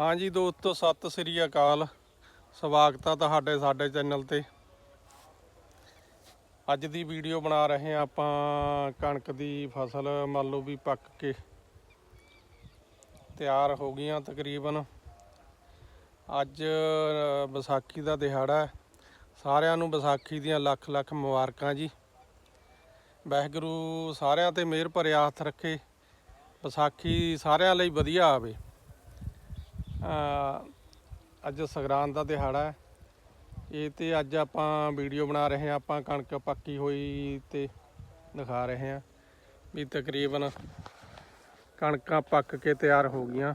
ਹਾਂਜੀ ਦੋਸਤੋ, ਸਤਿ ਸ੍ਰੀ ਅਕਾਲ। ਸਵਾਗਤ ਆ ਤੁਹਾਡੇ ਸਾਡੇ ਚੈਨਲ ਤੇ। ਅੱਜ ਦੀ ਵੀਡੀਓ ਬਣਾ ਰਹੇ ਆ ਆਪਾਂ ਕਣਕ ਦੀ ਫਸਲ, ਮੰਨ ਲਓ ਵੀ ਪੱਕ ਕੇ ਤਿਆਰ ਹੋ ਗਈਆਂ ਤਕਰੀਬਨ। ਅੱਜ ਵਿਸਾਖੀ ਦਾ ਦਿਹਾੜਾ ਸਾਰਿਆਂ ਨੂੰ ਵਿਸਾਖੀ ਦੀਆਂ ਲੱਖ ਲੱਖ ਮੁਬਾਰਕਾਂ ਜੀ। ਵਾਹਿਗੁਰੂ ਸਾਰਿਆਂ ਤੇ ਮਿਹਰ ਭਰਿਆ ਹੱਥ ਰੱਖੇ। ਵਿਸਾਖੀ ਸਾਰਿਆਂ ਲਈ ਵਧੀਆ ਆਵੇ। ਅੱਜ ਸੰਗਰਾਂਦ ਦਾ ਦਿਹਾੜਾ ਹੈ। ਇਹ ਤੇ ਅੱਜ ਆਪਾਂ ਵੀਡੀਓ ਬਣਾ ਰਹੇ ਹਾਂ, ਆਪਾਂ ਕਣਕ ਪੱਕੀ ਹੋਈ ਤੇ ਦਿਖਾ ਰਹੇ ਹਾਂ ਵੀ ਤਕਰੀਬਨ ਕਣਕਾਂ ਪੱਕ ਕੇ ਤਿਆਰ ਹੋ ਗਈਆਂ।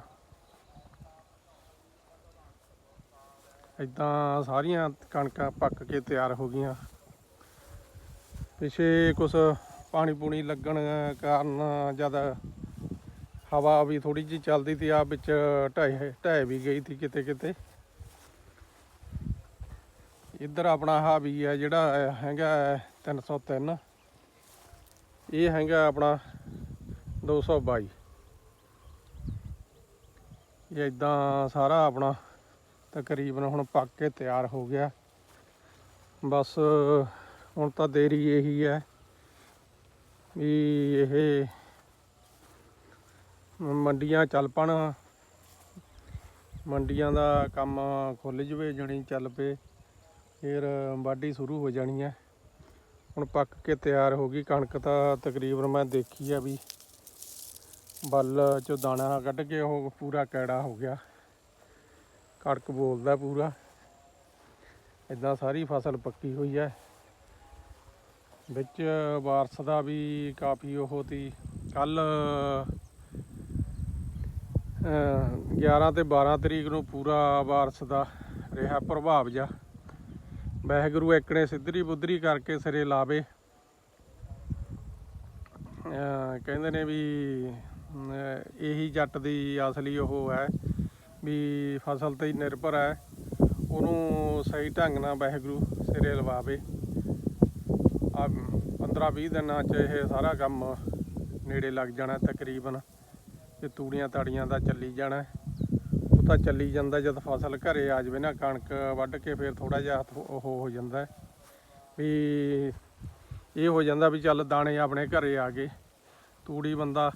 ਇਦਾਂ ਸਾਰੀਆਂ ਕਣਕਾਂ ਪੱਕ ਕੇ ਤਿਆਰ ਹੋ ਗਈਆਂ। ਪਿਛੇ ਕੁਛ ਪਾਣੀ ਪੂਣੀ ਲੱਗਣ ਕਾਰਨ ਜ਼ਿਆਦਾ ਹਵਾ ਵੀ ਥੋੜੀ ਜਿਹੀ ਚੱਲਦੀ ਤੀ ਆ ਵਿੱਚ ਢਾਈ ਢਹਿ ਵੀ ਗਈ ਸੀ ਕਿਤੇ ਕਿਤੇ। ਇੱਧਰ ਆਪਣਾ ਹਾ ਵੀ ਹੈ ਜਿਹੜਾ ਹੈਗਾ 303 ਇਹ ਹੈਗਾ ਆਪਣਾ 222 ਇਹ ਇਦਾਂ ਸਾਰਾ ਆਪਣਾ ਤਕਰੀਬਨ ਹੁਣ ਪੱਕ ਕੇ ਤਿਆਰ ਹੋ ਗਿਆ। ਬਸ ਹੁਣ ਤਾਂ ਦੇਰੀ ਇਹੀ ਹੈ ਵੀ ਇਹ ਮੰਡੀਆਂ ਚੱਲ ਪਣ। ਮੰਡੀਆਂ ਦਾ ਕੰਮ ਖੁੱਲ ਜਵੇ, ਜਣੀ ਚੱਲ ਪਏ। ਫਿਰ ਵਾਢੀ ਸ਼ੁਰੂ ਹੋ ਜਾਣੀ ਹੈ ਹੁਣ ਪੱਕ ਕੇ ਤਿਆਰ ਹੋ ਗਈ ਕਣਕ ਤਾਂ ਤਕਰੀਬਨ ਮੈਂ ਦੇਖੀ ਆ ਵੀ ਬੱਲ ਚੋਂ ਦਾਣਾ ਕੱਢ ਕੇ ਉਹ ਪੂਰਾ ਕੈੜਾ ਹੋ ਗਿਆ। ਕਣਕ ਬੋਲਦਾ ਪੂਰਾ। ਇਦਾਂ ਸਾਰੀ ਫਸਲ ਪੱਕੀ ਹੋਈ ਹੈ ਵਿੱਚ ਬਾਰਸ ਦਾ ਵੀ ਕਾਫੀ ਉਹ ਤੀ। ਕੱਲ 11 ਤੇ 12 ਤਰੀਕ ਨੂੰ ਪੂਰਾ ਬਾਰਸ ਦਾ ਰਿਹਾ ਪ੍ਰਭਾਵ ਜਾ ਵਾਹਿਗੁਰੂ ਏਕਣੇ ਸਿੱਧਰੀ ਬੁੱਧਰੀ ਕਰਕੇ ਸਿਰੇ ਲਾਵੇ। ਕਹਿੰਦੇ ਨੇ ਵੀ ਇਹੀ ਜੱਟ ਦੀ ਅਸਲੀ ਉਹ ਹੈ ਵੀ ਫਸਲ ਤੇ ਨਿਰਭਰ ਹੈ। ਉਹਨੂੰ ਸਹੀ ਢੰਗ ਨਾਲ ਵਾਹਿਗੁਰੂ ਸਿਰੇ ਲਵਾਵੇ। ਆ 15 20 ਦਿਨਾਂ 'ਚ ਇਹ ਸਾਰਾ ਕੰਮ ਨੇੜੇ ਲੱਗ ਜਾਣਾ ਤਕਰੀਬਨ। ਤੇ ਤੂੜੀਆਂ ਤਾੜੀਆਂ ਦਾ ਚੱਲੀ ਜਾਣਾ ਉਹ ਤਾਂ ਚੱਲੀ ਜਾਂਦਾ ਜਦ ਫਸਲ ਘਰੇ ਆ ਜਾਵੇ ਨਾ, ਕਣਕ ਵੱਢ ਕੇ ਫਿਰ ਥੋੜਾ ਜਿਹਾ ਉਹ ਹੋ ਜਾਂਦਾ ਵੀ ਇਹ ਹੋ ਜਾਂਦਾ ਵੀ ਚੱਲ ਦਾਣੇ ਆਪਣੇ ਘਰੇ ਆ ਗਏ। ਤੂੜੀ ਬੰਦਾ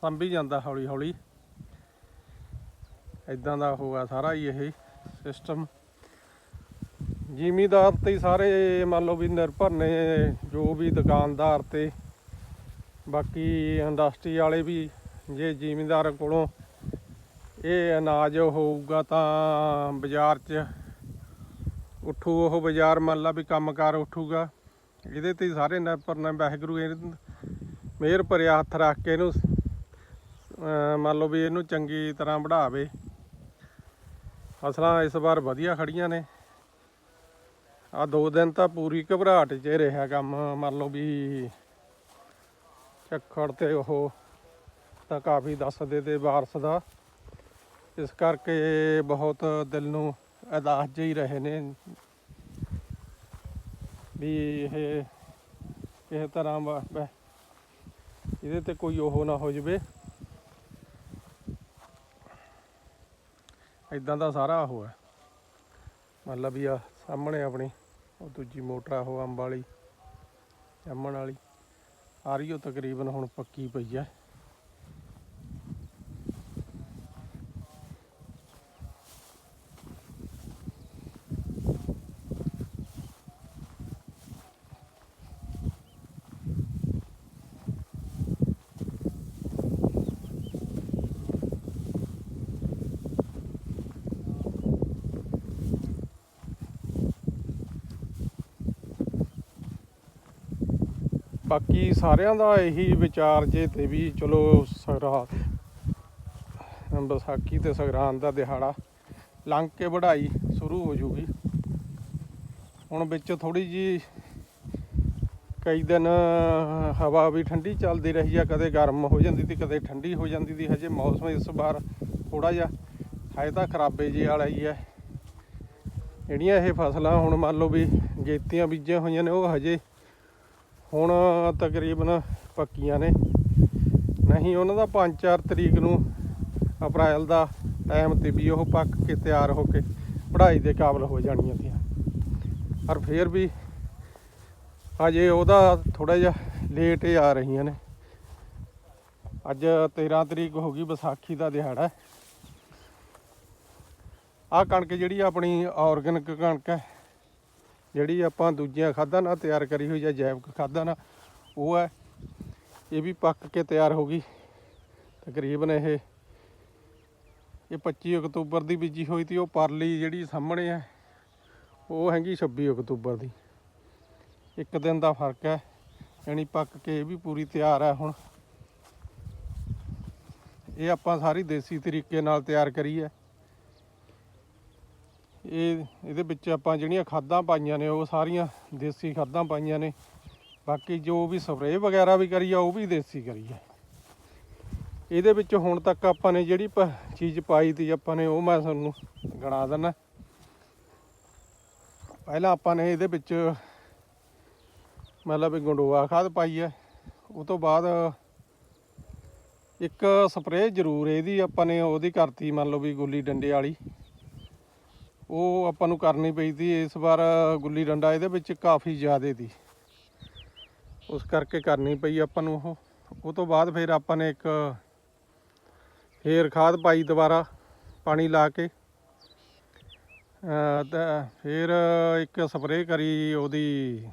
ਸੰਭੀ ਜਾਂਦਾ ਹੌਲੀ ਹੌਲੀ ਇਦਾਂ ਦਾ ਹੋਗਾ ਸਾਰਾ ਹੀ ਇਹ ਸਿਸਟਮ ਜ਼ਿਮੀਦਾਰ ਤੇ ਸਾਰੇ ਮੰਨ ਲਓ ਵੀ ਨਿਰਭਰ ਨੇ, ਜੋ ਵੀ ਦੁਕਾਨਦਾਰ ਤੇ। ਬਾਕੀ ਇੰਡਸਟਰੀ ਵਾਲੇ ਵੀ ਜੇ ਜ਼ਿਮੀਦਾਰ ਕੋਲੋਂ ਇਹ ਅਨਾਜ ਹੋਊਗਾ ਤਾਂ ਬਾਜ਼ਾਰ 'ਚ ਉੱਠੂ ਉਹ ਬਾਜ਼ਾਰ, ਮੰਨ ਲਾ ਵੀ ਕੰਮਕਾਰ ਉੱਠੂਗਾ। ਇਹਦੇ ਤੇ ਸਾਰੇ ਨਿਰਭਰ ਨੇ ਵਾਹਿਗੁਰੂ ਇਹ ਮਿਹਰ ਭਰਿਆ ਹੱਥ ਰੱਖ ਕੇ ਇਹਨੂੰ ਮੰਨ ਲਓ ਵੀ ਇਹਨੂੰ ਚੰਗੀ ਤਰ੍ਹਾਂ ਵਧਾਵੇ ਫਸਲਾਂ ਇਸ ਵਾਰ ਵਧੀਆ ਖੜੀਆਂ ਨੇ। ਆ ਦੋ ਦਿਨ ਤਾਂ ਪੂਰੀ ਘਬਰਾਹਟ 'ਚ ਰਿਹਾ ਕੰਮ, ਮੰਨ ਲਓ ਵੀ ਝੱਖੜ ਤੇ ਉਹ ਤਾਂ ਕਾਫੀ ਦੱਸਦੇ ਤੇ ਵਾਰਸ ਦਾ। ਇਸ ਕਰਕੇ ਬਹੁਤ ਦਿਲ ਨੂੰ ਅਦਾਸ ਜਿਹੀ ਰਹੇ ਨੇ। ਵੀ ਇਹ, ਕਿਸੇ ਤਰ੍ਹਾਂ ਵਾ- ਇਹਦੇ ਤੇ ਕੋਈ ਉਹ ਨਾ ਹੋ ਜਵੇ। ਇਦਾਂ ਦਾ ਸਾਰਾ ਉਹ ਹੈ। ਮਤਲਬ ਵੀ ਆ ਸਾਹਮਣੇ ਆਪਣੀ, ਉਹ ਦੂਜੀ ਮੋਟਰ ਆ, ਉਹ ਅੰਬ ਵਾਲੀ ਜੰਮਣ ਵਾਲੀ। ਆ ਰਹੀ ਉਹ ਤਕਰੀਬਨ ਹੁਣ ਪੱਕੀ ਪਈ ਹੈ। ਬਾਕੀ ਸਾਰਿਆਂ ਦਾ ਇਹੀ ਵਿਚਾਰ ਜੇ ਤੇ ਵੀ ਚਲੋ ਸਗਰਾਤ ਵਿਸਾਖੀ ਤੇ ਸੰਗਰਾਂਦ ਦਾ ਦਿਹਾੜਾ ਲੰਘ ਕੇ ਵਢਾਈ ਸ਼ੁਰੂ ਹੋ ਜੂਗੀ। ਹੁਣ ਵਿੱਚ ਥੋੜੀ ਜੀ ਕਈ ਦਿਨ ਹਵਾ ਵੀ ਠੰਡੀ ਚੱਲਦੀ ਰਹੀ ਆ, ਕਦੇ ਗਰਮ ਹੋ ਜਾਂਦੀ ਸੀ ਕਦੇ ਠੰਡੀ ਹੋ ਜਾਂਦੀ ਸੀ ਹਜੇ ਮੌਸਮ ਇਸ ਵਾਰ ਥੋੜਾ ਜਿਹਾ ਹੈ ਤਾਂ ਖਰਾਬੇ ਜਿਹੇ ਵਾਲਾ ਹੀ ਹੈ ਜਿਹੜੀਆਂ ਇਹ ਫਸਲਾਂ ਹੁਣ ਮੰਨ ਲਓ ਵੀ ਗੇਤੀਆਂ ਬੀਜੀਆਂ ਹੋਈਆਂ ਨੇ, ਉਹ ਹਜੇ ਹੁਣ ਤਕਰੀਬਨ ਪੱਕੀਆਂ ਨੇ। ਨਹੀਂ, ਉਹਨਾਂ ਦਾ 5-4 ਤਰੀਕ ਨੂੰ ਅਪ੍ਰੈਲ ਦਾ ਟਾਈਮ ਤੇ ਵੀ ਉਹ ਪੱਕ ਕੇ ਤਿਆਰ ਹੋ ਕੇ ਪੜ੍ਹਾਈ ਦੇ ਕਾਬਲ ਹੋ ਜਾਣੀਆਂ ਸੀ। ਪਰ ਫਿਰ ਵੀ ਅਜੇ ਉਹਦਾ ਥੋੜਾ ਜਿਹਾ ਲੇਟ ਹੀ ਆ ਰਹੀਆਂ ਨੇ। ਅੱਜ 13 ਤਰੀਕ ਹੋ ਗਈ ਵਿਸਾਖੀ ਦਾ ਦਿਹਾੜਾ। ਆਹ ਕਣਕ ਜਿਹੜੀ ਆਪਣੀ ਆਰਗੈਨਿਕ ਕਣਕ ਹੈ ਜਿਹੜੀ ਆਪਾਂ ਦੂਜੀਆਂ ਖਾਦਾਂ ਨਾਲ ਤਿਆਰ ਕਰੀ ਹੋਈ ਜਾਂ ਜੈਵਿਕ ਖਾਦਾਂ ਨਾਲ, ਉਹ ਹੈ। ਇਹ ਵੀ ਪੱਕ ਕੇ ਤਿਆਰ ਹੋ ਗਈ। ਤਕਰੀਬਨ ਇਹ ਇਹ 25 ਅਕਤੂਬਰ ਦੀ ਬੀਜੀ ਹੋਈ ਤੀ ਉਹ ਪਰਲੀ ਜਿਹੜੀ ਸਾਹਮਣੇ ਹੈ, ਉਹ ਹੈਗੀ 26 ਅਕਤੂਬਰ ਦੀ। ਇੱਕ ਦਿਨ ਦਾ ਫ਼ਰਕ ਹੈ ਯਾਨੀ ਪੱਕ ਕੇ ਇਹ ਵੀ ਪੂਰੀ ਤਿਆਰ ਹੈ ਹੁਣ। ਇਹ ਆਪਾਂ ਸਾਰੀ ਦੇਸੀ ਤਰੀਕੇ ਨਾਲ ਤਿਆਰ ਕਰੀ ਹੈ। ਇਹ ਇਹਦੇ ਵਿੱਚ ਆਪਾਂ ਜਿਹੜੀਆਂ ਖਾਦਾਂ ਪਾਈਆਂ ਨੇ, ਉਹ ਸਾਰੀਆਂ ਦੇਸੀ ਖਾਦਾਂ ਪਾਈਆਂ ਨੇ। ਬਾਕੀ ਜੋ ਵੀ ਸਪਰੇਅ ਵਗੈਰਾ ਵੀ ਕਰੀ ਆ, ਉਹ ਵੀ ਦੇਸੀ ਕਰੀ ਹੈ ਇਹਦੇ ਵਿੱਚ ਹੁਣ ਤੱਕ ਆਪਾਂ ਨੇ ਜਿਹੜੀ ਪ- ਚੀਜ਼ ਪਾਈ ਤੀ ਆਪਾਂ ਨੇ, ਉਹ ਮੈਂ ਤੁਹਾਨੂੰ ਗਣਾ ਦਿੰਦਾ ਪਹਿਲਾਂ ਆਪਾਂ ਨੇ ਇਹਦੇ ਵਿੱਚ ਮਤਲਬ ਗੰਡੋਆ ਖਾਦ ਪਾਈ ਹੈ ਉਹ ਤੋਂ ਬਾਅਦ ਇੱਕ ਸਪਰੇਅ ਜ਼ਰੂਰ ਇਹਦੀ ਆਪਾਂ ਨੇ, ਉਹਦੀ ਕਰਤੀ ਮੰਨ ਲਓ ਵੀ ਗੁੱਲੀ ਡੰਡੇ ਵਾਲੀ। ਉਹ ਆਪਾਂ ਨੂੰ ਕਰਨੀ ਪਈ ਸੀ ਇਸ ਵਾਰ ਗੁੱਲੀ ਡੰਡਾ ਇਹਦੇ ਵਿੱਚ ਕਾਫੀ ਜ਼ਿਆਦੇ ਤੀ ਉਸ ਕਰਕੇ ਕਰਨੀ ਪਈ ਆਪਾਂ ਨੂੰ ਉਹ। ਉਹ ਤੋਂ ਬਾਅਦ ਫਿਰ ਆਪਾਂ ਨੇ ਇੱਕ ਫੇਰ ਖਾਦ ਪਾਈ ਦੁਬਾਰਾ ਪਾਣੀ ਲਾ ਕੇ। ਤਾਂ ਫਿਰ ਇੱਕ ਸਪਰੇਅ ਕਰੀ ਉਹਦੀ,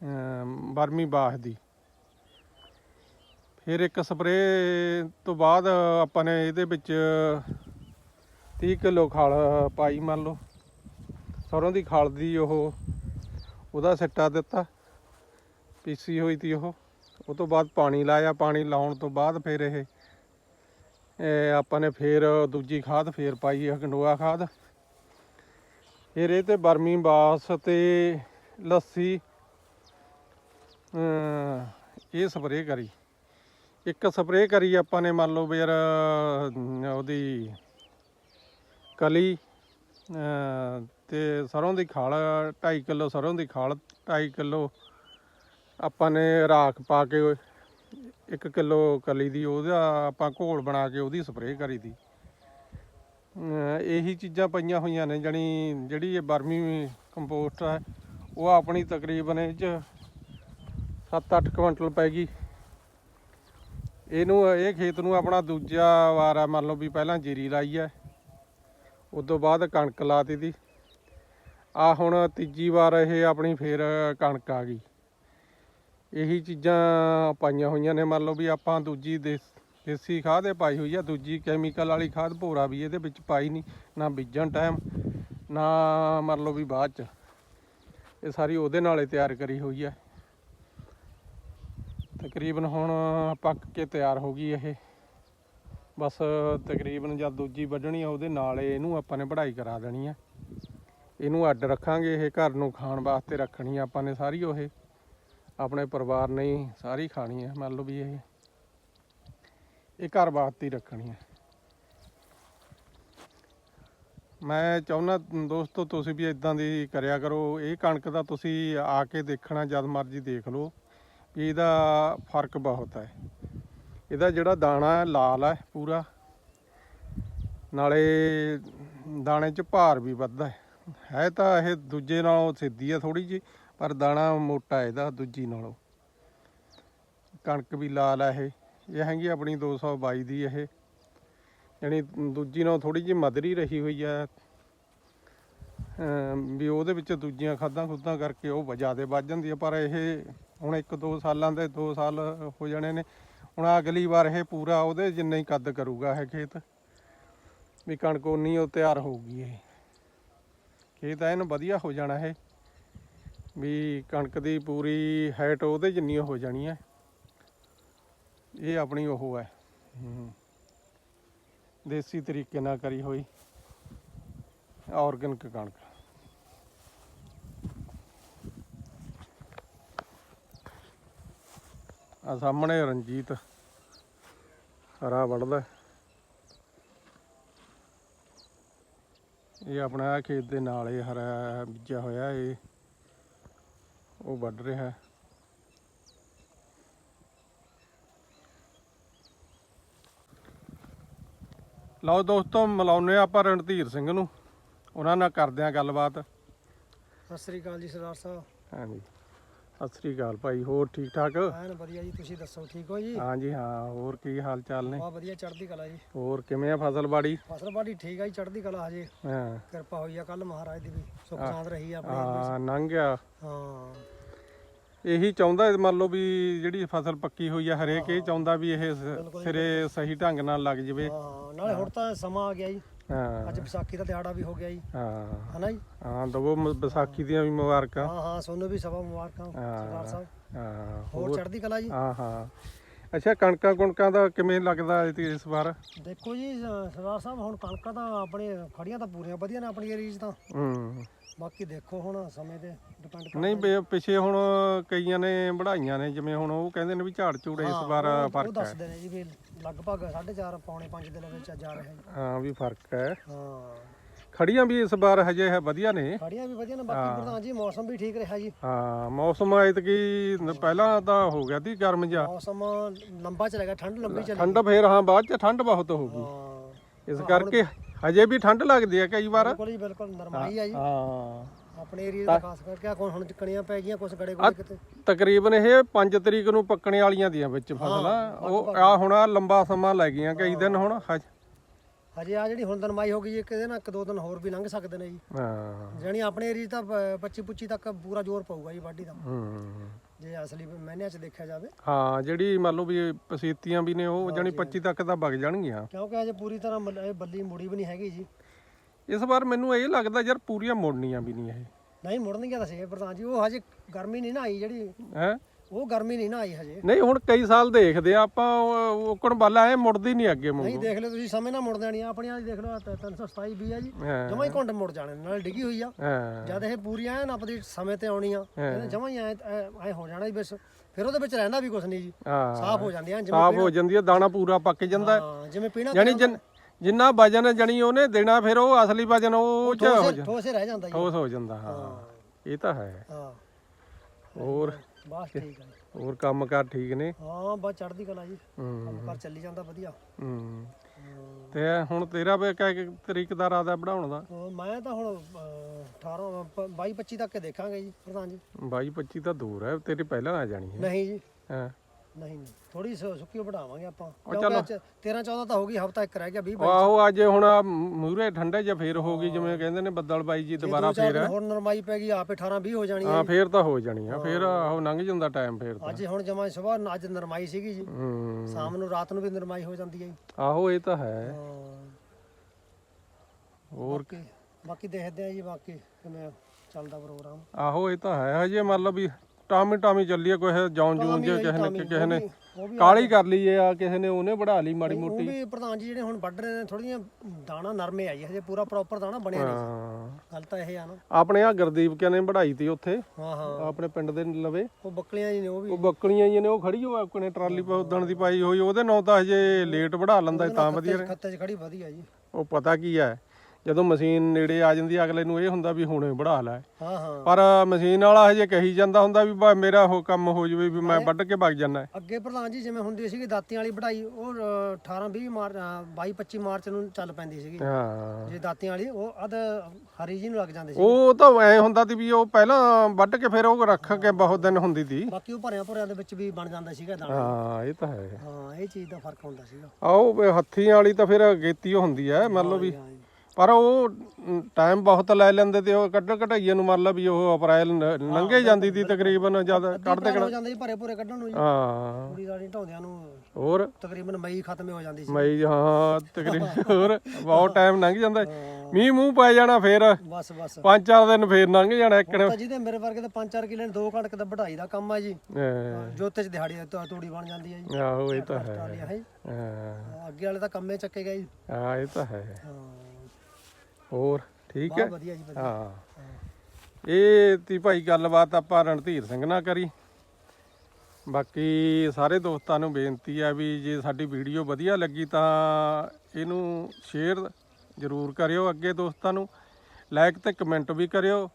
ਅਮ ਬਰਮੀ ਬਾਹ ਦੀ। ਫਿਰ ਇੱਕ ਸਪਰੇਅ ਤੋਂ ਬਾਅਦ ਆਪਾਂ ਨੇ ਇਹਦੇ ਵਿੱਚ 30 ਕਿਲੋ ਖਲ ਪਾਈ ਮੰਨ ਲਓ। ਸਰੋਂ ਦੀ ਖਲ ਦੀ ਉਹ, ਉਹਦਾ ਸਿੱਟਾ ਦਿੱਤਾ। ਪੀਸੀ ਹੋਈ ਤੀ ਉਹ। ਉਹ ਤੋਂ ਬਾਅਦ ਪਾਣੀ ਲਾਇਆ। ਪਾਣੀ ਲਾਉਣ ਤੋਂ ਬਾਅਦ ਫਿਰ ਇਹ ਆਪਾਂ ਨੇ ਫਿਰ ਦੂਜੀ ਖਾਦ ਫੇਰ ਪਾਈ ਹੈ ਗੰਡੋਆ ਖਾਦ। ਫਿਰ ਇਹ ਤੇ ਬਰਮੀ ਬਾਸ ਤੇ ਲੱਸੀ ਇਹ ਸਪਰੇਅ ਕਰੀ। ਇੱਕ ਸਪਰੇਅ ਕਰੀ ਆਪਾਂ ਨੇ ਮੰਨ ਲਓ ਵੀ ਯਾਰ ਉਹਦੀ ਕਲੀ ਅਮ, ਤੇ ਸਰੋਂ ਦੀ ਖਾਲ 2.5 ਕਿਲੋ ਸਰੋਂ ਦੀ ਖਾਲ 2.5 ਕਿਲੋ ਆਪਾਂ ਨੇ ਰਾਖ ਪਾ ਕੇ 1 ਕਿਲੋ ਕਲੀ ਦੀ ਉਹਦਾ ਆਪਾਂ ਘੋਲ ਬਣਾ ਕੇ ਉਹਦੀ ਸਪਰੇਅ ਕਰੀ ਦੀ। ਇਹੀ ਚੀਜ਼ਾਂ ਪਈਆਂ ਹੋਈਆਂ ਨੇ ਜਣੀ ਜਿਹੜੀ ਇਹ ਬਰਮੀ ਕੰਪੋਸਟ ਹੈ ਉਹ ਆਪਣੀ ਤਕਰੀਬਨ ਇਹ ਚ 7-8 ਕੁਇੰਟਲ ਪੈ ਗਈ। ਇਹਨੂੰ ਇਹ ਖੇਤ ਨੂੰ ਆਪਣਾ ਦੂਜਾ ਵਾਰ ਆ ਮੰਨ ਲਓ ਵੀ ਪਹਿਲਾਂ ਜੀਰੀ ਲਾਈ ਹੈ। ਉਸ ਤੋਂ ਬਾਅਦ ਕਣਕ ਲਾਤੀ ਦੀ ਆ ਹੁਣ ਤੀਜੀ ਵਾਰ ਇਹ ਆਪਣੀ ਫੇਰ ਕਣਕ ਆ ਗਈ। ਇਹੀ ਚੀਜ਼ਾਂ ਪਾਈਆਂ ਹੋਈਆਂ ਨੇ। ਮੰਨ ਲਓ ਵੀ ਆਪਾਂ ਦੂਜੀ ਦੇਸ- ਦੇਸੀ ਖਾਦ ਇਹ ਪਾਈ ਹੋਈ ਆ। ਦੂਜੀ ਕੈਮੀਕਲ ਵਾਲੀ ਖਾਦ ਭੋਰਾ ਵੀ ਇਹਦੇ ਵਿੱਚ ਪਾਈ ਨਹੀਂ ਨਾ ਬੀਜਣ ਟਾਈਮ ਨਾ ਮੰਨ ਲਓ ਵੀ ਬਾਅਦ ਚ। ਇਹ ਸਾਰੀ ਉਹਦੇ ਨਾਲੇ ਤਿਆਰ ਕਰੀ ਹੋਈ ਆ। ਤਕਰੀਬਨ ਹੁਣ ਪੱਕ ਕੇ ਤਿਆਰ ਹੋ ਗਈ ਇਹ। ਬਸ ਤਕਰੀਬਨ ਜਦ ਦੂਜੀ ਵੱਢਣੀ ਆ, ਉਹਦੇ ਨਾਲ ਇਹਨੂੰ ਆਪਾਂ ਨੇ ਵਢਾਈ ਕਰਾ ਦੇਣੀ ਆ। ਇਹਨੂੰ ਅੱਡ ਰੱਖਾਂਗੇ, ਇਹ ਘਰ ਨੂੰ ਖਾਣ ਵਾਸਤੇ ਰੱਖਣੀ ਆ ਆਪਾਂ ਨੇ ਸਾਰੀ ਉਹ। ਆਪਣੇ ਪਰਿਵਾਰ ਨੇ ਸਾਰੀ ਖਾਣੀ ਹੈ ਮੰਨ ਲਓ ਵੀ ਇਹ। ਇਹ ਘਰ ਵਾਸਤੇ ਹੀ ਰੱਖਣੀ ਹੈ ਮੈਂ ਚਾਹੁੰਦਾ ਦੋਸਤੋ, ਤੁਸੀਂ ਵੀ ਇਦਾਂ ਦੀ ਕਰਿਆ ਕਰੋ। ਇਹ ਕਣਕ ਦਾ ਤੁਸੀਂ ਆ ਕੇ ਦੇਖਣਾ, ਜਦ ਮਰਜ਼ੀ ਦੇਖ ਲਓ। ਵੀ ਇਹਦਾ ਫ਼ਰਕ ਬਹੁਤ ਹੈ ਇਹਦਾ ਜਿਹੜਾ ਦਾਣਾ ਹੈ, ਲਾਲ ਹੈ ਪੂਰਾ। ਨਾਲੇ ਦਾਣੇ 'ਚ ਭਾਰ ਵੀ ਵੱਧਦਾ ਹੈ। ਹੈ ਤਾਂ ਇਹ ਦੂਜੇ ਨਾਲੋਂ ਸਿੱਧੀ ਹੈ ਥੋੜੀ ਜਿਹੀ, ਪਰ ਦਾਣਾ ਮੋਟਾ ਇਹਦਾ ਦੂਜੀ ਨਾਲੋਂ। ਕਣਕ ਵੀ ਲਾਲ ਹੈ ਇਹ। ਇਹ ਹੈਗੀ ਆਪਣੀ 222 ਦੀ ਇਹ। ਯਾਨੀ ਦੂਜੀ ਨਾਲੋਂ ਥੋੜੀ ਜਿਹੀ ਮਧਰੀ ਰਹੀ ਹੋਈ ਹੈ। ਵੀ ਉਹਦੇ ਵਿੱਚ ਦੂਜੀਆਂ ਖਾਦਾਂ ਖੁੱਦਾਂ ਕਰਕੇ ਉਹ ਜ਼ਿਆਦਾ ਵੱਧ ਜਾਂਦੀ ਹੈ। ਪਰ ਇਹ ਹੁਣ ਇੱਕ ਦੋ ਸਾਲਾਂ ਦੇ 2 ਸਾਲ ਹੋ ਜਾਣੇ ਨੇ। ਹੁਣ ਅਗਲੀ ਵਾਰ ਇਹ ਪੂਰਾ ਉਹਦੇ ਜਿੰਨਾ ਹੀ ਕੱਦ ਕਰੂਗਾ ਇਹ ਖੇਤ, ਵੀ ਕਣਕ ਉਨੀ ਉਹ ਤਿਆਰ ਹੋਊਗੀ ਇਹ। ਖੇਤ ਐਨ ਵਧੀਆ ਹੋ ਜਾਣਾ ਇਹ, ਵੀ ਕਣਕ ਦੀ ਪੂਰੀ ਹਾਈਟ ਉਹਦੇ ਜਿੰਨੀ ਹੋ ਜਾਣੀ ਹੈ। ਇਹ ਆਪਣੀ ਉਹ ਹੈ। ਦੇਸੀ ਤਰੀਕੇ ਨਾਲ ਕਰੀ ਹੋਈ ਆਰਗੈਨਿਕ ਕਣਕ। ਆ ਸਾਹਮਣੇ ਰਣਜੀਤ ਹਰਾ ਵੜਦਾ ਇਹ ਆਪਣਾ ਖੇਤ ਦੇ ਨਾਲ ਇਹ ਹਰਾ ਬੀਜਿਆ ਹੋਇਆ ਇਹ ਉਹ ਵੱਢ ਰਿਹਾ ਹੈ। ਲਓ ਦੋਸਤੋ ਮਿਲਾਉਂਦੇ ਹਾਂ ਆਪਾਂ ਰਣਧੀਰ ਸਿੰਘ ਨੂੰ। ਉਹਨਾਂ ਨਾਲ ਕਰਦੇ ਆ ਗੱਲਬਾਤ। ਸਤਿ ਸ੍ਰੀ ਅਕਾਲ ਜੀ ਸਰਦਾਰ ਸਾਹਿਬ। ਹਾਂਜੀ। ਸਤਿ ਸ੍ਰੀ ਅਕਾਲ ਭਾਈ ਹੋਰ ਠੀਕ ਠਾਕ? ਐਨ ਵਧੀਆ ਜੀ ਤੁਸੀਂ ਦੱਸੋ ਠੀਕ ਹੋ ਜੀ? ਹਾਂਜੀ ਹਾਂ ਹੋਰ ਕੀ ਹਾਲ ਚਾਲ ਨੇ? ਬਹੁਤ ਵਧੀਆ ਚੜ੍ਹਦੀ ਕਲਾ ਜੀ। ਹੋਰ ਕਿਵੇਂ ਆ ਫਸਲਬਾੜੀ ਫਸਲ ਬਾੜੀ ਠੀਕ ਆ ਜੀ ਚੜ੍ਹਦੀ ਕਲਾ ਹਜੇ। ਹਾਂ। ਕਿਰਪਾ ਹੋਈ ਆ ਕੱਲ ਮਹਾਰਾਜ ਦੀ ਵੀ ਸੁੱਖ ਸਾਂਦ ਰਹੀ ਆ ਆਪਣੀ ਹਾਂ ਲੰਘ ਗਿਆ। ਹਾਂ। ਇਹੀ ਚਾਹੁੰਦਾ ਇਹ ਮੰਨ ਲਓ ਵੀ ਜਿਹੜੀ ਫਸਲ ਪੱਕੀ ਹੋਈ ਆ ਹਰੇਕ ਇਹ ਚਾਹੁੰਦਾ ਵੀ ਇਹ ਸਿਰੇ ਸਹੀ ਢੰਗ ਨਾਲ ਲੱਗ ਜਵੇ। ਹਾਂ ਨਾਲੇ ਹੁਣ ਤਾਂ ਸਮਾਂ ਆ ਗਿਆ ਜੀ। ਹਾਂ। ਅੱਜ ਵਿਸਾਖੀ ਦਾ ਦਿਹਾੜਾ ਵੀ ਹੋ ਗਿਆ ਜੀ। ਹਾਂ। ਹਨਾ ਜੀ? ਹਾਂ ਦਵੋ ਮ- ਵਿਸਾਖੀ ਦੀਆਂ ਵੀ ਮੁਬਾਰਕਾਂ। ਹਾਂ ਹਾਂ ਸੋਨੂੰ ਵੀ ਸਭਾ ਮੁਬਾਰਕਾਂ ਸਰਦਾਰ ਸਾਹਿਬ। ਹਾਂ। ਹੋਰ ਚੜ੍ਹਦੀ ਕਲਾ ਜੀ? ਹਾਂ ਹਾਂ। ਅੱਛਾ ਕਣਕਾਂ ਕੁਣਕਾਂ ਦਾ ਕਿਵੇਂ ਲੱਗਦਾ ਇਸ ਵਾਰ? ਦੇਖੋ ਜੀ ਸ- ਸਰਦਾਰ ਸਾਹਿਬ ਹੁਣ ਕਣਕਾਂ ਤਾਂ ਆਪਣੇ ਖੜੀਆਂ ਤਾਂ ਪੂਰੀਆਂ ਵਧੀਆ ਨੇ ਆਪਣੀ ਏਰੀਆ 'ਚ ਤਾਂ। ਹੂੰ। ਬਾਕੀ ਦੇਖੋ ਹੁਣ ਸਮੇਂ ਤੇ ਡਿਪੈਂਡ ਨਹੀਂ ਬੇ- ਪਿੱਛੇ ਹੁਣ ਕਈਆਂ ਨੇ ਵਧਾਈਆਂ ਨੇ ਜਿਵੇਂ ਹੁਣ ਉਹ ਕਹਿੰਦੇ ਨੇ ਵੀ ਝਾੜ ਝੂੜ ਇਸ ਵਾਰ ਫ਼ਰਕ ਹੈ। ਦੱਸਦੇ ਨੇ ਜੀ ਵੀ ਲਗਭਗ 4.5 ਪੌਣੇ 5 ਦੇ ਲੈਵਲ 'ਚ ਜਾ ਰਿਹਾ ਜੀ। ਹਾਂ ਵੀ ਫ਼ਰਕ ਹੈ। ਹਾਂ। ਖੜੀਆਂ ਵੀ ਇਸ ਵਾਰ ਹਜੇ ਹੈ ਵਧੀਆ ਨੇ। ਖੜੀਆਂ ਵੀ ਵਧੀਆ ਨੇ ਬਾਕੀ ਪ੍ਰਧਾਨ ਜੀ ਮੌਸਮ ਵੀ ਠੀਕ ਰਿਹਾ ਜੀ। ਹਾਂ ਮੌਸਮ ਐਤਕੀ ਪਹਿਲਾਂ ਤਾਂ ਹੋ ਗਿਆ ਸੀ ਗਰਮ ਜਿਹਾ। ਮੌਸਮ ਲੰਬਾ ਚਲੇਗਾ ਠੰਡ ਲੰਬੀ ਚਲੇ ਠੰਡ ਫੇਰ ਹਾਂ ਬਾਅਦ ਚ ਠੰਡ ਬਹੁਤ ਹੋ ਗਈ। ਇਸ ਕਰਕੇ ਹਜੇ ਵੀ ਠੰਡ ਲੱਗਦੀ ਹੈ ਕਈ ਵਾਰ। ਬਿਲਕੁਲ ਬਿਲਕੁਲ ਨਰਮਾਈ ਆ ਜੀ। ਹਾਂ। ਆਪਣੇ ਏਰੀਆ ਦਾ ਖਾਸ ਕਰਕੇ ਹੁਣ ਕਣੀਆਂ ਪੈ ਗਈਆਂ ਕੁਝ ਗੜੇ ਗੋੜੇ ਕਿਤੇ। ਤਕਰੀਬਨ ਇਹ 5 ਤਰੀਕ ਨੂੰ ਪੱਕਣੇ ਵਾਲੀਆਂ ਦੀਆਂ ਵਿੱਚ ਫਸਲਾਂ। ਉਹ ਆ ਹੁਣ ਲੰਬਾ ਸਮਾਂ ਲੈ ਗਈਆਂ ਕਈ ਦਿਨ ਹੁਣ ਹਜ- ਆ ਜਿਹੜੀ ਹੁਣ ਨਰਮਾਈ ਹੋ ਗਈ ਜੀ ਕਿਤੇ ਨਾ ਇੱਕ ਦੋ ਦਿਨ ਹੋਰ ਵੀ ਲੰਘ ਸਕਦੇ ਨੇ ਜੀ। ਹਾਂ। ਜਾਣੀ ਆਪਣੇ ਏਰੀਆ ਤਾਂ 25 25 ਤੱਕ ਪੂਰਾ ਜ਼ੋਰ ਪਊਗਾ ਜੀ ਵਾਢੀ ਦਾ। ਹੂੰ ਜੇ ਅਸਲੀ ਮਹੀਨਿਆਂ 'ਚ ਦੇਖਿਆ ਜਾਵੇ। ਹਾਂ ਜਿਹੜੀ ਮੰਨ ਲਓ ਵੀ ਪਸੀਤੀਆਂ ਵੀ ਨੇ ਉਹ ਜਾਨੀ 25 ਤੱਕ ਤਾਂ ਵਗ ਜਾਣਗੀਆਂ। ਕਿਉਂਕਿ ਅਜੇ ਪੂਰੀ ਤਰ੍ਹਾਂ ਮਲ- ਇਹ ਬੱਲੀ ਮੁੜੀ ਵੀ ਨਹੀਂ ਹੈਗੀ ਜੀ। ਇਸ ਵਾਰ ਮੈਨੂੰ ਇਹ ਲੱਗਦਾ ਯਾਰ ਪੂਰੀਆਂ ਮੋੜਨੀਆਂ ਵੀ ਨਹੀਂ ਇਹ। ਨਹੀਂ ਮੁੜਨਗੀਆਂ ਤਾਂ ਸਹੀ ਪ੍ਰਧਾਨ ਜੀ ਉਹ ਹਜੇ ਗਰਮੀ ਨਹੀਂ ਨਾ ਆਈ ਜਿਹੜੀ ਹੈ? ਉਹ ਗਰਮੀ ਨਹੀਂ ਨਾ ਆਈ ਹਜੇ। ਨਹੀਂ ਹੁਣ ਕਈ ਸਾਲ ਦੇਖਦੇ ਆ ਆਪਾਂ ਉਕਣ ਬਾਲਾ ਐ ਮੁੜਦੀ ਨਹੀਂ ਅੱਗੇ ਨਹੀਂ ਦੇਖ ਲਓ ਤੁਸੀਂ ਸਮੇਂ ਨਾਲ ਮੁੜ ਜਾਣੀ ਆ ਆਪਣੀਆਂ ਦੇਖ ਲਓ ਆਹ 327 ਵੀ ਆ ਜੀ। ਹਾਂ। ਜਮਾ ਹੀ ਘੁੰਡ ਮੁੜ ਜਾਣੇ ਨਾਲ ਡਿੱਗੀ ਹੋਈ ਆ। ਹਾਂ। ਜਦ ਇਹ ਪੂਰੀਆਂ ਐਨ ਆਪਦੀ ਸਮੇਂ ਤੇ ਆਉਣੀਆਂ ਇਹਨੇ ਜਮਾ ਹੀ ਐ ਐ ਹੋ ਜਾਣਾ ਜੀ ਬਸ। ਫਿਰ ਉਹਦੇ ਵਿੱਚ ਰਹਿੰਦਾ ਵੀ ਕੁਝ ਨਹੀਂ ਜੀ। ਹਾਂ। ਸਾਫ਼ ਹੋ ਜਾਂਦੀਆਂ ਜਿਵੇਂ ਸਾਫ਼ ਹੋ ਜਾਂਦੀ ਹੈ ਦਾਣਾ ਪੂਰਾ ਪੱਕ ਜਾਂਦਾ। ਹੈ। ਹਾਂ ਜਿਵੇਂ ਪੀਣਾ ਜਾਣੀ ਜਿੰਨ- ਜਿੰਨਾ ਵਜਨ ਜਣੀ ਉਹਨੇ ਦੇਣਾ ਫਿਰ ਉਹ ਅਸਲੀ ਵਜਨ ਉਹ ਚ ਹੋ ਜਾਂਦਾ। ਠੋਸੇ ਰਹਿ ਜਾਂਦਾ ਜੀ। ਠੋਸ ਹੋ ਜਾਂਦਾ ਹਾਂ। ਇਹ ਤਾਂ ਹੈ। ਹਾਂ। ਹੋਰ? ਬਸ ਠੀਕ ਆ ਜੀ। ਹੋਰ ਕੰਮ ਕਾਰ ਠੀਕ ਨੇ? ਹਾਂ ਬਸ ਚੜ੍ਹਦੀ ਕਲਾ ਜੀ। ਹੂੰ। ਕੰਮ ਕਰ ਚੱਲੀ ਜਾਂਦਾ ਵਧੀਆ। ਹੂੰ। ਤੇ ਹੁਣ ਤੇਰਾ ਵੀ ਕਹਿ ਤਰੀਕ ਦਾ ਇਰਾਦਾ ਬਣਾਉਣ ਦਾ? ਮੈਂ ਤਾਂ ਹੁਣ ਅਹ, 18 22 25 ਤੱਕ ਦੇਖਾਂਗੇ ਜੀ ਪ੍ਰਧਾਨ ਜੀ। 22 25 ਤਾਂ ਦੂਰ ਹੈ ਤੇਰੀ ਪਹਿਲਾਂ ਆ ਜਾਣੀ ਹੈ। ਨਹੀਂ ਜੀ। ਹਾਂ। ਨਹੀਂ ਥੋੜੀ ਸੁੱਕੀ ਵਧਾਵਾਂਗੇ ਆਪਾਂ। ਕਿਉਂਕਿ 13 14 ਤਾਂ ਹੋ ਗਈ ਹਫਤਾ ਇੱਕ ਰਹਿ ਗਿਆ 20 ਉਹ ਆਹੋ ਅੱਜ ਹੁਣ ਮੂਰੇ ਠੰਡੇ ਜਿਹਾ ਫੇਰ ਹੋ ਗਈ ਜਿਵੇਂ ਕਹਿੰਦੇ ਨੇ ਬੱਦਲ ਬਾਈ ਜੀ ਦੁਬਾਰਾ ਦਿਨ ਹੋਰ ਨਰਮਾਈ ਪੈ ਗਈ ਆਪੇ 18 20 ਹੋ ਜਾਣੀ ਹੈ ਹਾਂ ਫੇਰ ਤਾਂ ਹੋ ਜਾਣੀ ਆ ਫੇਰ ਆਹੋ ਲੰਘ ਜਾਂਦਾ ਟਾਈਮ ਫੇਰ ਤਾਂ। ਅੱਜ ਹੁਣ ਜਮਾ ਸਵੇਰ ਅੱਜ ਨਰਮਾਈ ਸੀਗੀ ਜੀ। ਸ਼ਾਮ ਨੂੰ ਰਾਤ ਨੂੰ ਵੀ ਨਰਮਾਈ ਹੋ ਜਾਂਦੀ ਹੈ ਜੀ। ਆਹੋ ਇਹ ਤਾਂ ਹੈ। ਹੋਰ ਬਾਕੀ ਬਾਕੀ ਦੇਖਦੇ ਆ ਜੀ ਬਾਕੀ ਕਿਵੇਂ ਚੱਲਦਾ ਪ੍ਰੋਗਰਾਮ। ਆਹੋ ਇਹ ਤਾਂ ਹੈ ਹਜੇ ਮੰਨ ਲਓ ਵੀ ਟਾਮੀ ਟਾਮੀ ਚੱਲੀਏ ਕੋਈ ਜੌਨ ਜੂਨ ਜੇ ਕਿਸੇ ਨੇ ਕਿਸੇ ਨੇ ਉਹ ਕਾਲੀ ਕਰ ਲਈ ਆ ਕਿਸੇ ਨੇ ਉਹਨੇ ਵੜਾ ਲਈ ਮਾੜੀ ਉਹ ਮੋਟੀ। ਵੀ ਪ੍ਰਧਾਨ ਜੀ ਜਿਹੜੇ ਹੁਣ ਵੱਢ ਰਹੇ ਨੇ ਥੋੜੀਆਂ ਦਾਣਾ ਨਰਮੇ ਆਈ ਹਜੇ ਪੂਰਾ ਪ੍ਰੋਪਰ ਦਾਣਾ ਬਣਿਆ ਨਹੀਂ। ਹਾਂ। ਗੱਲ ਤਾਂ ਇਹ ਆ ਨਾ। ਆਪਣੇ ਆ ਗੁਰਦੀਪ ਕਿਆ ਨੇ ਵੜਾਈ ਤੀ ਉੱਥੇ ਹਾਂ ਹਾਂ। ਆਪਣੇ ਪਿੰਡ ਦੇ ਲਵੇ। ਉਹ ਬੱਕਲੀਆਂ ਜੀ ਨੇ ਉਹ ਵੀ। ਉਹ ਬੱਕਲੀਆਂ ਜੀ ਨੇ ਉਹ ਖੜੀ ਹੋ ਆਪਣੇ ਟਰਾਲੀ ਪਾ ਉਦਣ ਦੀ ਪਾਈ ਹੋਈ ਉਹਦੇ ਨਾਲ ਤਾਂ ਹਜੇ ਲੇਟ ਵੜਾ ਲੈਂਦਾ ਤਾਂ ਵਧੀਆ ਖੱਤੇ 'ਚ ਖੜੀ ਵਧੀਆ ਜੀ। ਉਹ ਪਤਾ ਕੀ ਹੈ ਜਦੋਂ ਮਸ਼ੀਨ ਨੇੜੇ ਆ ਜਾਂਦੀ ਅਗਲੇ ਨੂੰ ਇਹ ਹੁੰਦਾ ਵੀ ਹੁਣੇ ਵੜਾ ਲੈ। ਹਾਂ ਹਾਂ। ਪਰ ਮਸ਼ੀਨ ਵਾਲਾ ਹਜੇ ਕਹੀ ਜਾਂਦਾ ਹੁੰਦਾ ਵੀ ਬਾ ਮੇਰਾ ਉਹ ਕੰਮ ਹੋ ਜਵੇ ਵੀ ਮੈਂ ਵੱਢ ਕੇ ਵਗ ਜਾਣਾ ਅੱਗੇ ਪ੍ਰਧਾਨ ਜੀ ਜਿਵੇਂ ਹੁੰਦੀ ਸੀਗੀ ਦਾਤੀਆਂ ਵਾਲੀ ਵਢਾਈ ਉਹ ਅ, 18 20 ਮਾਰਚ 22 25 ਮਾਰਚ ਨੂੰ ਚੱਲ ਪੈਂਦੀ ਸੀਗੀ। ਹਾਂ। ਜੇ ਦਾਤੀਆਂ ਵਾਲੀ ਉਹ ਅਧ ਹਰੀ ਜੀ ਨੂੰ ਲੱਗ ਜਾਂਦੇ ਸੀ ਉਹ ਤਾਂ ਐ ਹੁੰਦਾ ਸੀ ਵੀ ਉਹ ਪਹਿਲਾਂ ਵੱਢ ਕੇ ਫਿਰ ਉਹ ਰੱਖ ਕੇ ਬਹੁਤ ਦਿਨ ਹੁੰਦੀ ਸੀ। ਬਾਕੀ ਉਹ ਭਰਿਆਂ ਭਰਿਆਂ ਦੇ ਵਿੱਚ ਵੀ ਬਣ ਜਾਂਦਾ ਸੀਗਾ ਦਾਣਾ। ਹਾਂ ਇਹ ਤਾਂ ਹੈ। ਹਾਂ ਇਹ ਚੀਜ਼ ਦਾ ਫ਼ਰਕ ਹੁੰਦਾ ਸੀਗਾ। ਆਓ ਵੀ ਹੱਥੀਂ ਵਾਲੀ ਤਾਂ ਫਿਰ ਗੇਤੀ ਹੁੰਦੀ ਹੈ ਮੰਨ ਲਓ ਵੀ। ਪਰ ਉਹ ਟਾਈਮ ਬਹੁਤ ਲੈ ਲੈਂਦੇ ਤੇ ਉਹ ਕੱਢ ਕਢਾਈਏ ਨੂੰ ਮੰਨ ਲਾ ਵੀ ਉਹ ਅਪ੍ਰੈਲ ਨ- ਲੰਘੇ ਜਾਂਦੀ ਸੀ ਤਕਰੀਬਨ ਜਦ। ਕੱਢਦੇ ਹੋ ਜਾਂਦੇ ਭਰੇ ਭਰੇ ਕੱਢਣ ਨੂੰ ਜੀ। ਹਾਂ। ਪੂਰੀ ਦਾੜੀ ਢਾਉਂਦਿਆਂ ਨੂੰ ਹੋਰ? ਤਕਰੀਬਨ ਮਈ ਖਤਮ ਹੋ ਜਾਂਦੀ ਸੀ। ਮਈ ਹਾਂ ਤਕਰੀਬਨ ਹੋਰ ਬਹੁਤ ਟਾਈਮ ਲੰਘ ਜਾਂਦਾ। ਮੀਂਹ ਮੂੰਹ ਪੈ ਜਾਣਾ ਫਿਰ। ਬਸ ਬਸ। ਪੰਜ ਚਾਰ ਦਿਨ ਫੇਰ ਲੰਘ ਜਾਣਾ ਇੱਕ ਤਾਂ ਜਿਹਦੇ ਮੇਰੇ ਵਰਗੇ ਤਾਂ 5-4 ਕਿਲੇ ਨੇ ਦੋ ਕਣਕ ਦਾ ਵਢਾਈ ਦਾ ਕੰਮ ਆ ਜੀ। ਜੋਤੇ ਚ ਦਿਹਾੜੀ ਤੂੜੀ ਬਣ ਜਾਂਦੀ ਹੈ ਜੀ। ਆਹੋ ਇਹ ਤਾਂ ਹੈ ਅੱਗੇ ਵਾਲੇ ਤਾਂ ਕੰਮੇ ਚੱਕੇ ਗਏ ਜੀ। ਹਾਂ, ਇਹ ਤਾਂ ਹੈ। ਹਾਂ। ਹੋਰ ਠੀਕ ਹੈ? ਵਧੀਆ ਜੀ ਵਧੀਆ। ਹਾਂ। ਇਹ ਤੀ ਭਾਈ ਗੱਲਬਾਤ ਆਪਾਂ ਰਣਧੀਰ ਸਿੰਘ ਨਾਲ ਕਰੀ। ਬਾਕੀ ਸਾਰੇ ਦੋਸਤਾਂ ਨੂੰ ਬੇਨਤੀ ਹੈ ਵੀ ਜੇ ਸਾਡੀ ਵੀਡੀਓ ਵਧੀਆ ਲੱਗੀ ਤਾਂ ਇਹਨੂੰ ਸ਼ੇਅਰ ਜ਼ਰੂਰ ਕਰਿਓ ਅੱਗੇ ਦੋਸਤਾਂ ਨੂੰ। ਲਾਈਕ ਤੇ ਕਮੈਂਟ ਵੀ ਕਰਿਓ।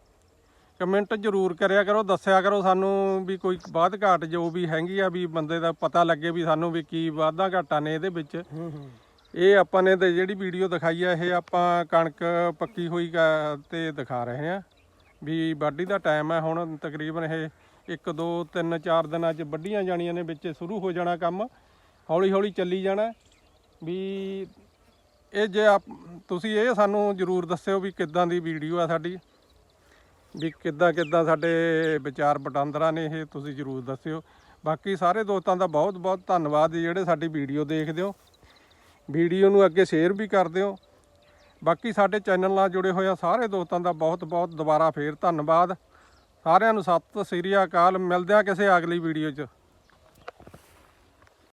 ਕਮੈਂਟ ਜ਼ਰੂਰ ਕਰਿਆ ਕਰੋ ਦੱਸਿਆ ਕਰੋ ਸਾਨੂੰ ਵੀ ਕੋਈ ਬਾਤ ਘਾਟ ਜੋ ਵੀ ਹੈਗੀ ਆ ਵੀ ਬੰਦੇ ਦਾ ਪਤਾ ਲੱਗੇ ਵੀ ਸਾਨੂੰ ਵੀ ਕੀ ਵਾਧਾ ਘਾਟਾਂ ਨੇ ਇਹਦੇ ਵਿੱਚ। ਹੂੰ ਹੂੰ। ਇਹ ਆਪਾਂ ਨੇ ਤੇ ਜਿਹੜੀ ਵੀਡੀਓ ਦਿਖਾਈ ਆ, ਇਹ ਆਪਾਂ ਕਣਕ ਪੱਕੀ ਹੋਈ ਕ- ਤੇ ਦਿਖਾ ਰਹੇ ਆ ਵੀ ਵਾਢੀ ਦਾ ਟਾਈਮ ਹੈ ਹੁਣ ਤਕਰੀਬਨ ਇਹ 1 2 3 4 ਦਿਨਾਂ 'ਚ ਵੱਢੀਆਂ ਜਾਣੀਆਂ ਨੇ, ਵਿੱਚ ਸ਼ੁਰੂ ਹੋ ਜਾਣਾ ਕੰਮ ਹੌਲੀ ਹੌਲੀ ਚੱਲੀ ਜਾਣਾ ਵੀ ਇਹ ਜੇ ਆਪ- ਤੁਸੀਂ ਇਹ ਸਾਨੂੰ ਜਰੂਰ ਦੱਸਿਓ ਵੀ ਕਿੱਦਾਂ ਦੀ ਵੀਡੀਓ ਆ ਸਾਡੀ, ਵੀ ਕਿੱਦਾਂ ਕਿੱਦਾਂ ਸਾਡੇ ਵਿਚਾਰ ਵਟਾਂਦਰਾ ਨੇ ਇਹ ਤੁਸੀਂ ਜਰੂਰ ਦੱਸਿਓ। ਬਾਕੀ ਸਾਰੇ ਦੋਸਤਾਂ ਦਾ ਬਹੁਤ ਬਹੁਤ ਧੰਨਵਾਦ ਜੀ ਜਿਹੜੇ ਸਾਡੀ ਵੀਡੀਓ ਦੇਖਦੇ ਹੋ। ਵੀਡੀਓ ਨੂੰ ਅੱਗੇ ਸ਼ੇਅਰ ਵੀ ਕਰ ਦਿਓ। ਬਾਕੀ ਸਾਡੇ ਚੈਨਲ ਨਾਲ ਜੁੜੇ ਹੋਏ ਸਾਰੇ ਦੋਸਤਾਂ ਦਾ ਬਹੁਤ ਬਹੁਤ ਦੁਬਾਰਾ ਫੇਰ ਧੰਨਵਾਦ। ਸਾਰਿਆਂ ਨੂੰ ਸਤਿ ਸ੍ਰੀ ਅਕਾਲ। ਮਿਲਦੇ ਆ ਕਿਸੇ ਅਗਲੀ ਵੀਡੀਓ 'ਚ।